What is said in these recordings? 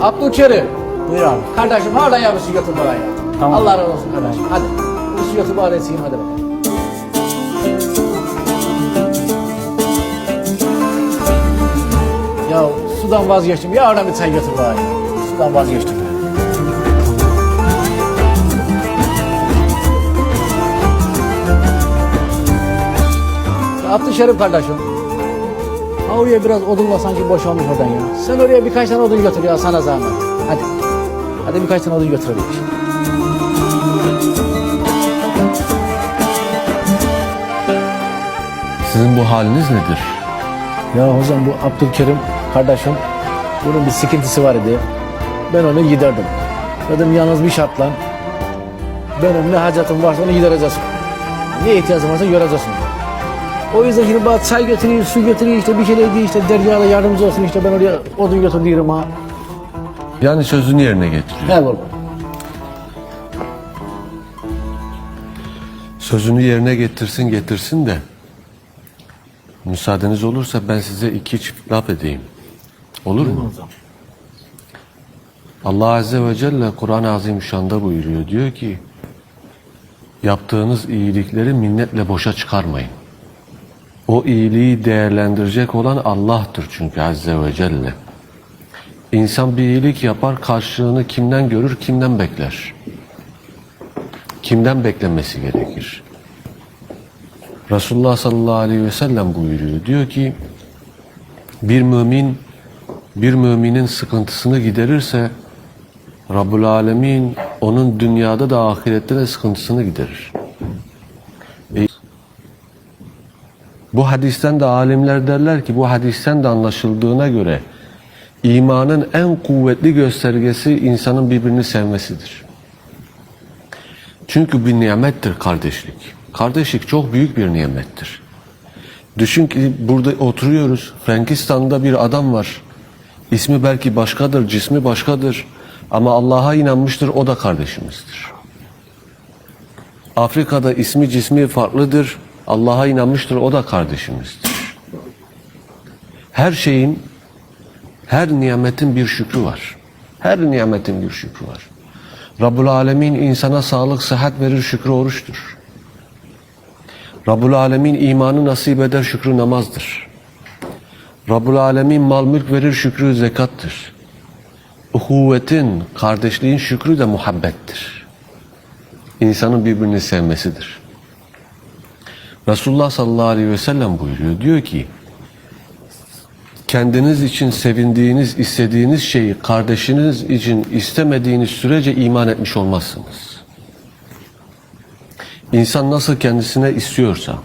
Abdülkerim. Buyur abi. Kardeşim hadi ya bir su götür bana ya. Tamam. Allah razı olsun kardeşim. Hadi. Götür bana eseyim hadi bakalım. Ya sudan vazgeçtim. Ya bir çay götür ya. Sudan vazgeçtim. Abdülşerif kardeşim. Oraya biraz odunla sanki boşalmış oradan ya. Sen oraya birkaç tane odun götür ya sana zahmet. Hadi. Hadi birkaç tane odun götürelim. Sizin bu haliniz nedir? Ya hocam bu Abdülkerim kardeşim bunun bir sıkıntısı var idi. Ben onu giderdim. Dedim yalnız bir şartla benim ne hacatım varsa onu gidereceksin. Ne ihtiyacım varsa göreceksin. O yüzden şimdi bana çay götürüyor, su götürüyor işte bir şeyler diyor işte deryada yardımcı olsun işte ben oraya odun götür diyorum ha. Yani sözünü yerine getiriyor. Ne olur. Sözünü yerine getirsin getirsin de müsaadeniz olursa ben size iki çift laf edeyim. Olur mu? Allah Azze ve Celle Kur'an-ı Azimüşşan'da buyuruyor. Diyor ki yaptığınız iyilikleri minnetle boşa çıkarmayın. O iyiliği değerlendirecek olan Allah'tır çünkü Azze ve Celle. İnsan bir iyilik yapar karşılığını kimden görür kimden bekler? Kimden beklenmesi gerekir? Resulullah sallallahu aleyhi ve sellem buyuruyor. Diyor ki bir mümin bir müminin sıkıntısını giderirse Rabbul Alemin onun dünyada da ahirette de sıkıntısını giderir. Bu hadisten de alimler derler ki bu hadisten de anlaşıldığına göre imanın en kuvvetli göstergesi insanın birbirini sevmesidir. Çünkü bir nimettir kardeşlik. Kardeşlik çok büyük bir nimettir. Düşün ki burada oturuyoruz. Frankistan'da bir adam var. İsmi belki başkadır, cismi başkadır. Ama Allah'a inanmıştır, o da kardeşimizdir. Afrika'da ismi cismi farklıdır. Allah'a inanmıştır, o da kardeşimizdir. Her şeyin, her nimetin bir şükrü var. Her nimetin bir şükrü var. Rabbul Alemin insana sağlık, sıhhat verir, şükrü oruçtur. Rabbul Alemin imanı nasip eder, şükrü namazdır. Rabbul Alemin mal mülk verir, şükrü zekattır. Uhuvvetin, kardeşliğin şükrü de muhabbettir. İnsanın birbirini sevmesidir. Resulullah sallallahu aleyhi ve sellem buyuruyor. Diyor ki, kendiniz için sevindiğiniz, istediğiniz şeyi kardeşiniz için istemediğiniz sürece iman etmiş olmazsınız. İnsan nasıl kendisine istiyorsa,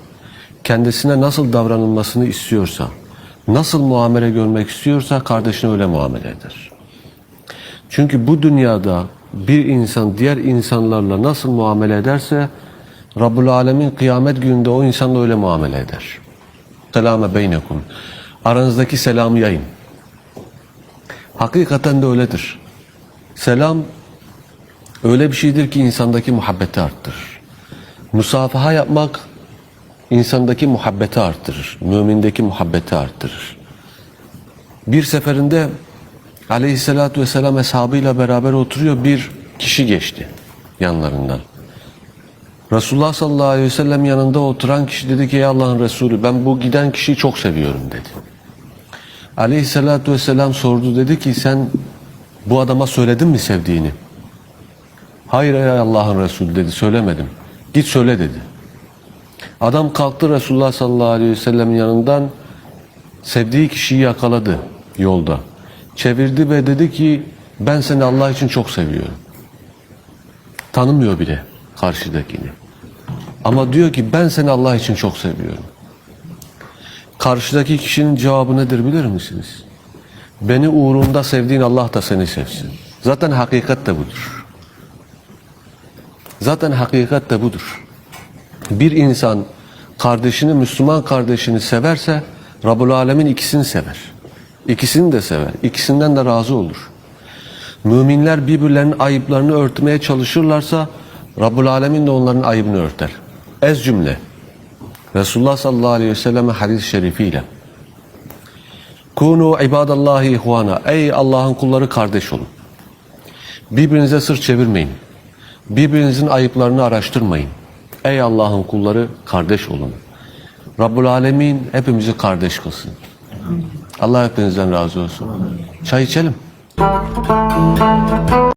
kendisine nasıl davranılmasını istiyorsa, nasıl muamele görmek istiyorsa kardeşine öyle muamele eder. Çünkü bu dünyada bir insan diğer insanlarla nasıl muamele ederse Rabbul Alemin kıyamet gününde o insanla öyle muamele eder. Selame beynekum. Aranızdaki selamı yayın. Hakikaten de öyledir. Selam öyle bir şeydir ki insandaki muhabbeti arttırır. Musafaha yapmak insandaki muhabbeti arttırır. Mümindeki muhabbeti arttırır. Bir seferinde aleyhissalatü vesselam eshabıyla beraber oturuyor bir kişi geçti yanlarından. Resulullah sallallahu aleyhi ve sellem yanında oturan kişi dedi ki ey Allah'ın Resulü ben bu giden kişiyi çok seviyorum dedi. Aleyhissalatü vesselam sordu dedi ki sen bu adama söyledin mi sevdiğini? Hayır ey Allah'ın Resulü dedi söylemedim. Git söyle dedi. Adam kalktı Resulullah sallallahu aleyhi ve sellemin yanından sevdiği kişiyi yakaladı yolda. Çevirdi ve dedi ki ben seni Allah için çok seviyorum. Tanımıyor bile karşıdakini. Ama diyor ki ben seni Allah için çok seviyorum. Karşıdaki kişinin cevabı nedir bilir misiniz? Beni uğrunda sevdiğin Allah da seni sevsin. Zaten hakikat de budur. Zaten hakikat de budur. Bir insan kardeşini, Müslüman kardeşini severse Rabbul Alemin ikisini sever. İkisini de sever. İkisinden de razı olur. Müminler birbirlerinin ayıplarını örtmeye çalışırlarsa Rabbul Alemin de onların ayıbını örter. Ez cümle. Resulullah sallallahu aleyhi ve selleme hadis-i şerifiyle Kunu ibadallahi ihvana. Ey Allah'ın kulları kardeş olun. Birbirinize sırt çevirmeyin. Birbirinizin ayıplarını araştırmayın. Ey Allah'ın kulları kardeş olun. Rabbul Alemin hepimizi kardeş kılsın. Allah hepinizden razı olsun. Çay içelim.